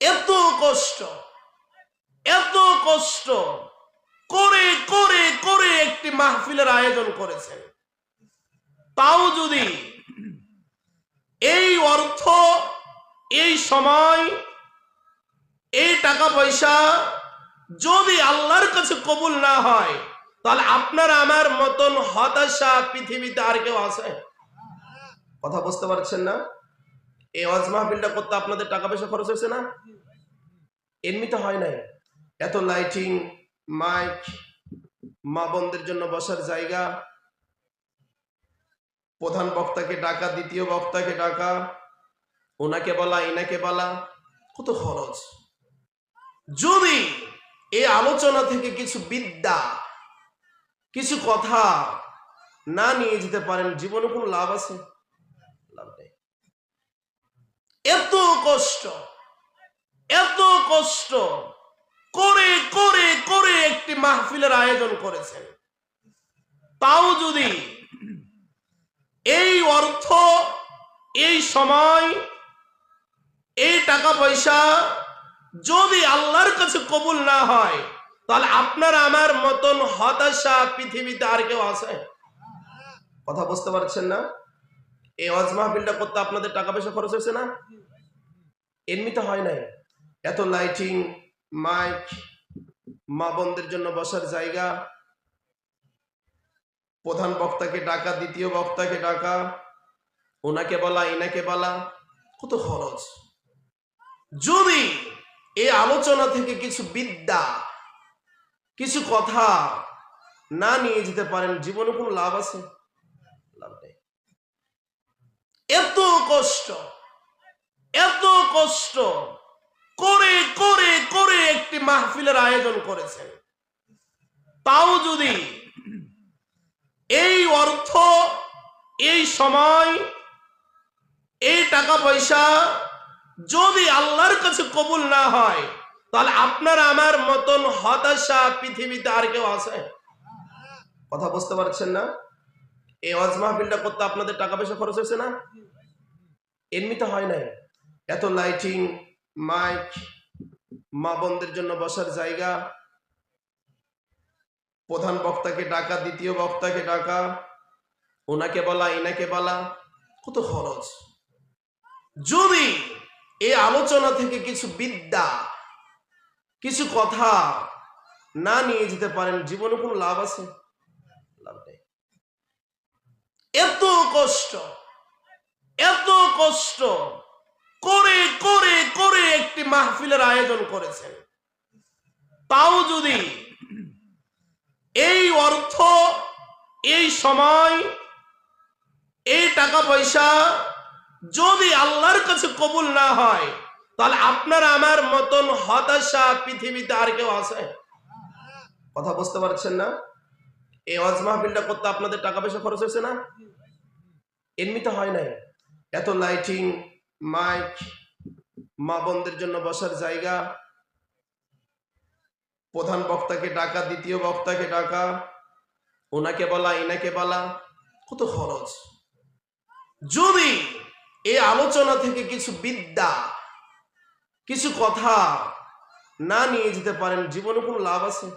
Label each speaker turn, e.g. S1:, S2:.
S1: এত কষ্ট এত কষ্ট করে করে করে একটি মাহফিলের আয়োজন করেছেন। তাও যদি এই অর্থ, এই সময়, এই টাকা পয়সা যদি আল্লাহর কাছে কবুল না হয়, তাহলে আপনার আমার মতন হতাশা পৃথিবীতে আর কেউ আছে? কথা বুঝতে পারছেন না? এই ওয়াজ মাহফিলটা করতে আপনাদের টাকা পয়সা খরচ হয়েছে না? এমনিতে হয় নাই। এত লাইটিং মাইক মা বোনদের জন্য বসার জায়গা। প্রধান বক্তাকে ডাকা, দ্বিতীয় বক্তাকে ডাকা, ওনাকে বলা এনাকে বলা, কত খরচ। যদি এই আলোচনা থেকে কিছু বিদ্যা, কিছু কথা না নিয়ে যেতে পারেন, জীবনে কোনো লাভ আছে? এত কষ্ট এত কষ্ট করে করে করে একটি মাহফিলের আয়োজন করেছেন। তাও যদি এই অর্থ, এই সময়, এই টাকা পয়সা যদি আল্লাহর কাছে কবুল না হয়, তাহলে আপনার আমার মতন হতাশা পৃথিবীতে আর কেউ আছে? কথা বুঝতে পারছেন না? এই ওয়াজ মাহফিলটা করতে আপনাদের টাকা পয়সা খরচ হয়েছে না? এমনিতে হয় নাই। এত লাইটিং মাইক মা বোনদের জন্য বসার জায়গা। প্রধান বক্তাকে ডাকা, দ্বিতীয় বক্তাকে ডাকা, ওনাকে বলা, এনাকে বলা, কত খরচ। যদি এই আলোচনা থেকে কিছু বিদ্যা, কিছু কথা না নিয়ে যেতে পারেন, জীবনে কোনো লাভ আছে? লাভ নেই। এত কষ্ট। এত কষ্ট করে করে করে একটি মাহফিলের আয়োজন করেছেন তাও যদি এই অর্থ, এই সময়, এই টাকা পয়সা যদি আল্লাহর কাছে কবুল না হয়, তাহলে আপনার আমার মতন হতাশা পৃথিবীতে আর কেউ আছে? কথা বুঝতে পারছেন না? এই ওয়াজ মাহফিলটা করতে আপনাদের টাকা পয়সা খরচ হয়েছে না? এমনিতে হয় নাই। এত লাইটিং মাইক মা বোনদের জন্য বসার জায়গা। প্রধান বক্তাকে ডাকা, দ্বিতীয় বক্তাকে ডাকা, ওনাকে বলা, এনাকে বলা, কত খরচ। যদি এই আলোচনা থেকে কিছু বিদ্যা, কিছু কথা না নিয়ে যেতে পারেন, জীবনে কোনো লাভ আছে? এত কষ্ট এত কষ্ট করে করে করে একটি মাহফিলের আয়োজন করেছেন। তাও যদি এই অর্থ, এই সময়, এই টাকা পয়সা যদি আল্লাহর কাছে কবুল না হয়, তাহলে আপনার আমার মতন হতাশা পৃথিবীতে আর কেউ আছে? কথা বুঝতে পারছেন না? এই ওয়াজ মাহফিলটা করতে আপনাদের টাকা পয়সা খরচ হয়েছে না? এমনিতে হয় নাই। এত লাইটিং মাইক মা বোনদের জন্য বসার জায়গা। প্রধান বক্তাকে ডাকা, দ্বিতীয় বক্তাকে ডাকা, ওনাকে বলা এনাকে বলা, কত খরচ। যদি এই আলোচনা থেকে কিছু বিদ্যা, কিছু কথা না নিয়ে যেতে পারেন, জীবনে কোনো লাভ আছে?